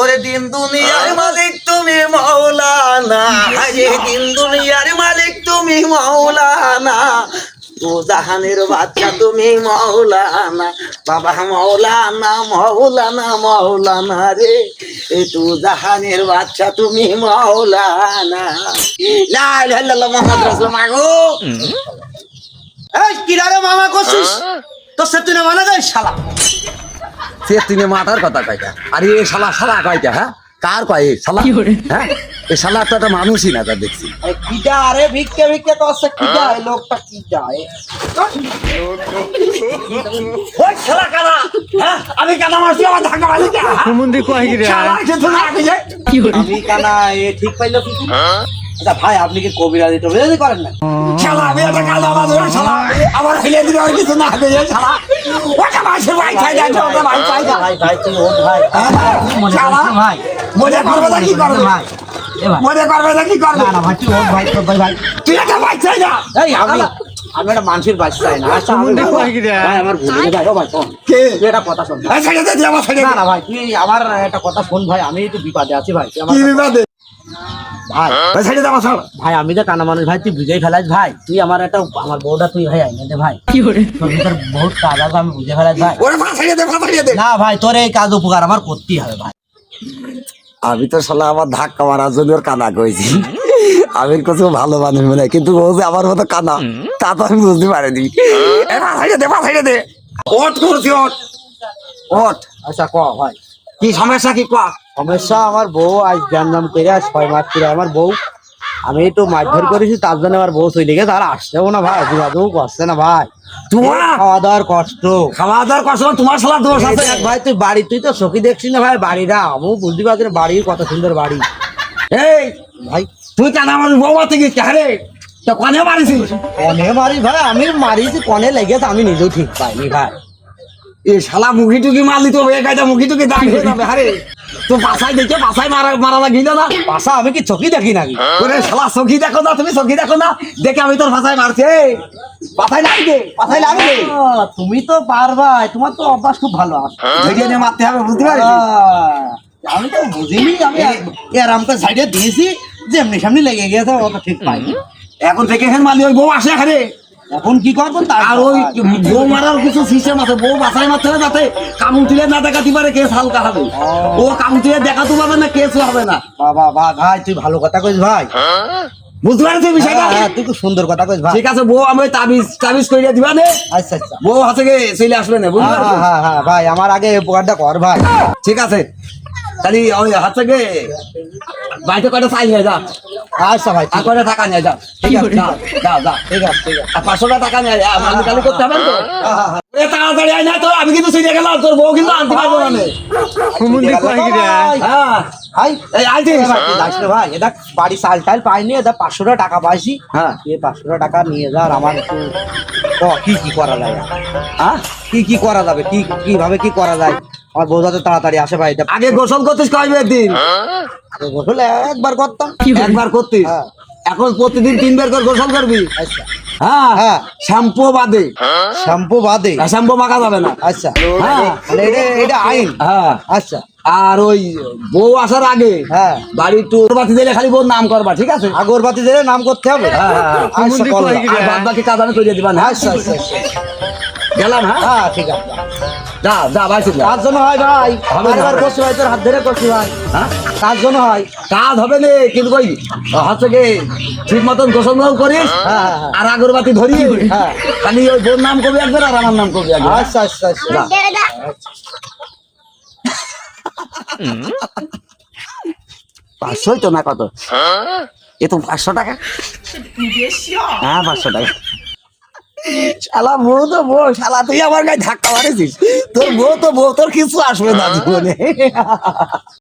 ওরে দিন দুনিয়ার মালিক তুমি মৌলানা। হায় দিন দুনিয়ার মালিক তুমি মৌলানা। ও জাহানের বাচ্চা তুমি মৌলানা। বাবা মৌলানা মৌলানা মৌলানা রে। এ তু জাহানের বাচ্চা তুমি মৌলানা। লা ইলাহা ইল্লাল্লাহ রাসূলুল্লাহ এই কিরারে মামা করছিস? তো সে তুই না মানা যায় শালা? সে তিনি মাথার কথা কয়টা আরে এ শালা শালা কয়টা হ্যাঁ? কার কয় এ শালা? হ্যাঁ? এ শালা তো একটা মানুষই না তা দেখছি। কিটা আরে ভিক্ষে ভিক্ষে সে কিটা এই লোকটা কিটা ওই শালা কানা হ্যাঁ? আমি কানা মারছি আমার ধাক্কা মারলি কে কুমুন্দি কয় কি রে শালা কিছু না যায় আমি কানা এ ঠিক পাইলো কি আচ্ছা ভাই আপনি কি কবিরাজি টবিরাজি করেন না? শালা আমি একটা কানা মারছি শালা আমার হেলে দিলে আর কিছু না শালা। ওটা মাসে ভাই খাই যায় ওটা ভাই খাই যায় ভাই ভাই তুই ওঠ ভাই। শালা। ভাই? মজা করবে না কি করবে? ভাই? মজা করবে না কি করবে? না ভাই তুই ওঠ ভাই তো ভাই ভাই। তুই একটা ভাই চাই না। এই আমি আমি একটা মানুষের বাচ্চা চাই না। আচ্ছা আমি ভাই আমার ভুল হয়ে ও ভাই শোন। কে? তুই একটা কথা শোন। এই ছেড়ে দে আমার ছেড়ে না না ভাই তুই আমার একটা কথা শোন ভাই। আমি একটু বিপদে আছি ভাই। কি ভাই ছেড়ে ভাই আমি তো কানা মানুষ ভাই তুই বুঝেই ফেলাস ভাই। তুই আমার একটা আমার বউটা তুই ভাই আইনে দে ভাই। তোর ভিতর বহুত কাজ আছে আমি বুঝে ফেলাস ভাই। ওরে ফা ছেড়ে দে ফা ছেড়ে দে। না ভাই তোর এই কাজ উপকার আমার করতেই হবে ভাই। আমি তো শালা আমার ধাক্কা মারার জন্য ওর কানা কইছি। আমি কিছু ভালো মানুষ মনে হয়, কিন্তু ও যে আমার মতো কানা তা তো আমি বুঝতে পারিনি। এ ছেড়ে দে ছেড়ে দে। ওট করছি ওট ওট আচ্ছা ক ভাই। কি সমস্যা কি কয়া সমস্যা আমার বউ আজ জ্ঞান নাম করে আজ ছয় মাস করে। আমার বউ আমি একটু মারধর করেছি তার জন্য আমার বউ চলে গেছে আর আসছেও না ভাই যোগাযোগ করছে না ভাই। তোমার খাওয়া দাওয়ার কষ্ট। খাওয়া দাওয়ার কষ্ট তোমার শালা দোষ আছে। দেখ ভাই তুই বাড়ি তুই তো সখী দেখছিস না ভাই বাড়িটা। আমিও বুঝতে পারছি না বাড়ির কত সুন্দর বাড়ি। এই ভাই। তুই কেন আমার বৌমা থেকে কে তো কনে মারিছিস কনে মারি ভাই আমি মারিছি কনে লেগেছে আমি নিজেও ঠিক পাইনি ভাই। এ শালা মুখি টুকি মারলি তো এ মুখি টুকি দাগ হয়ে যাবে আরে তো পাশায় দেখে পাশায় মারা মারা লাগিল না পাশা আমি কি চকি দেখি নাকি? ওরে শালা সখী দেখো না তুমি সখী দেখো না। দেখে আমি তোর মারছি লাগবে লাগবে তুমি তো পারবাই তোমার তো অভ্যাস খুব ভালো আছে। ধৈর্য নিয়ে মারতে হবে বুঝতে পারলি? আমি তো বুঝিনি আমি এর আমাকে সাইডে দিয়েছি যে এমনি সামনে লেগে গেছে ও তো ঠিক পাইনি। এখন থেকে এখানে মারলি ওই বউ আসে এখানে। এখন কি করব? আর ওই বউ মারার কিছু সিস্টেম আছে বউ বাসায় মারতে হবে যাতে কামু তুলে না দেখাতে পারে কেস হালকা হবে। ও। কামু তুলে দেখাতে পারবে না কেস হবে না। বাবা বা ভাই তুই ভালো কথা কইস ভাই। বুঝতে পারছিস বিষয়টা? হ্যাঁ, হ্যাঁ, তুই সুন্দর কথা কইস ভাই। ঠিক আছে বউ আমি তাবিজ তাবিজ দিবা নে। আচ্ছা আচ্ছা। বউ হাতে গিয়ে চলে আসবে না হ্যাঁ ভাই আমার আগে উপকারটা কর ভাই। ঠিক আছে। তাহলে ওই হাত বাড়িতে কয়টা চাই নিয়ে যা। আচ্ছা ভাই আর কয়টা টাকা নিয়ে যা। ঠিক আছে যা যা যা। ঠিক আছে ঠিক আছে। আর পাঁচশো টাকা নিয়ে যা মালি কালি করতে হবে তো? তাড়াতাড়ি আয় না তো আমি কিন্তু চলে গেলাম তোর বউ কিন্তু আনতে পারব না নে। কয় কি রে? হ্যাঁ। ভাই এই ভাই, এটা বাড়ি চাল টাল পাইনি এটা পাঁচশো টাকা পাইছি। হ্যাঁ। এই টাকা নিয়ে যা আর আমার একটু কি কি করা যায়? হ্যাঁ কি কি করা যাবে? কি কীভাবে কি করা যায়? আমার বউ যাতে তাড়াতাড়ি আসে ভাই আগে গোসল করতিস কয়বে দিন? আগে গোসল একবার করতাম। একবার করতিস? হ্যাঁ। এখন প্রতিদিন তিনবার করে গোসল করবি? আচ্ছা। হ্যাঁ। হ্যাঁ। শ্যাম্পু বাদে। শ্যাম্পু বাদে। শ্যাম্পু মাখা যাবে না। আচ্ছা। হ্যাঁ। মানে এটা আইন। হ্যাঁ। আচ্ছা। আর ওই বউ আসার আগে হ্যাঁ। বাড়ি দিলে খালি বউ নাম করবা ঠিক আছে? আগরবাতি দিলে নাম করতে হবে। হ্যাঁ, হ্যাঁ, হ্যাঁ। আচ্ছা বাদ বাকি কাজ আমি করে দিবা আচ্ছা আচ্ছা আচ্ছা। গেলাম হ্যাঁ? হ্যাঁ ঠিক আছে। যা যা ভাই যা। কাজ জন্য হয় ভাই। বারবার করছি ভাই তোর হাত ধরে করছি ভাই। হ্যাঁ? কাজ জন্য হয়। কাজ হবে না কিন্তু ওই হাত থেকে ঠিক মতন গোসল নাও করিস হ্যাঁ, হ্যাঁ, হ্যাঁ। আর আগরবাতি ধরিয়ে হ্যাঁ। খালি ওই বোন নাম কবি একবার আর আমার নাম কবি একবার। আচ্ছা আচ্ছা আচ্ছা। পাঁচশোই তো না কত? এ তো পাঁচশো টাকা। হ্যাঁ পাঁচশো টাকা। শালা বউ তো বউ, শালা, তুই আমার গায়ে ধাক্কা মারেছিস? তোর বউ তো বউ, তোর কিছু আসবে না জীবনে।